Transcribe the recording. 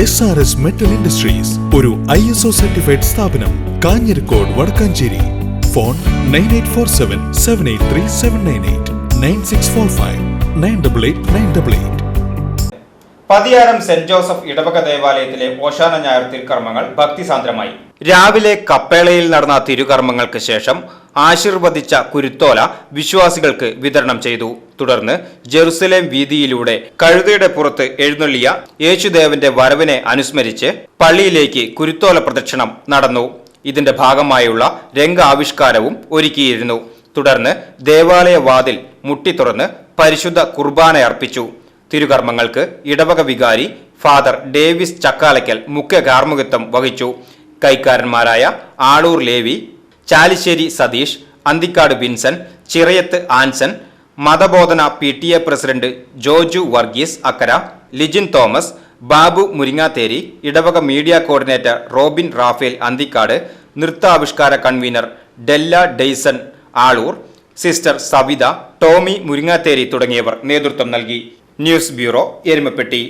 S R S metal industries ഒരു I S O certified സ്ഥാപനം Kanjirakode Wadakkanchery. Phone nine eight four seven seven eight three seven nine eight nine six four five nine double eight nine double eight Pathiyaram saint Joseph ഇടവക ദേവാലയത്തിലെ ഓശാന ഞായർ തിരുക്കർമ്മങ്ങൾ ഭക്തിസാന്ദ്രമായി. രാവിലെ കപ്പേളയിൽ നടന്ന തിരുകർമ്മങ്ങൾക്ക് ശേഷം ആശീർവദിച്ച കുരുത്തോല വിശ്വാസികൾക്ക് വിതരണം ചെയ്തു. തുടർന്ന് ജെറുസലേം വീതിയിലൂടെ കഴുതയുടെ പുറത്ത് എഴുന്നള്ളിയ യേശുദേവന്റെ വരവിനെ അനുസ്മരിച്ച് പള്ളിയിലേക്ക് കുരുത്തോല പ്രദക്ഷിണം നടന്നു. ഇതിന്റെ ഭാഗമായുള്ള രംഗാവിഷ്കാരവും ഒരുക്കിയിരുന്നു. തുടർന്ന് ദേവാലയ വാതിൽ മുട്ടി തുറന്ന് പരിശുദ്ധ കുർബാന അർപ്പിച്ചു. തിരുകർമ്മങ്ങൾക്ക് ഇടവക വികാരി ഫാദർ ഡേവിസ് ചക്കാലയ്ക്കൽ മുഖ്യ കാർമ്മികത്വം വഹിച്ചു. കൈക്കാരന്മാരായ ആളൂർ ലേവി ചാലിശ്ശേരി സതീഷ് അന്തിക്കാട് വിൻസൻ ചിറയത്ത് ആൻസൻ മതബോധന P T A president Joju Varghese Akkara Lijin Thomas Babu Muringathery ഇടവക മീഡിയ കോർഡിനേറ്റർ റോബിൻ റാഫേൽ അന്തിക്കാട് നൃത്താവിഷ്കാര കൺവീനർ ഡെല്ല ഡെയ്സൺ ആളൂർ സിസ്റ്റർ സവിത ടോമി മുരിങ്ങാത്തേരി തുടങ്ങിയവർ നേതൃത്വം നൽകി. News bureau Erumapetty.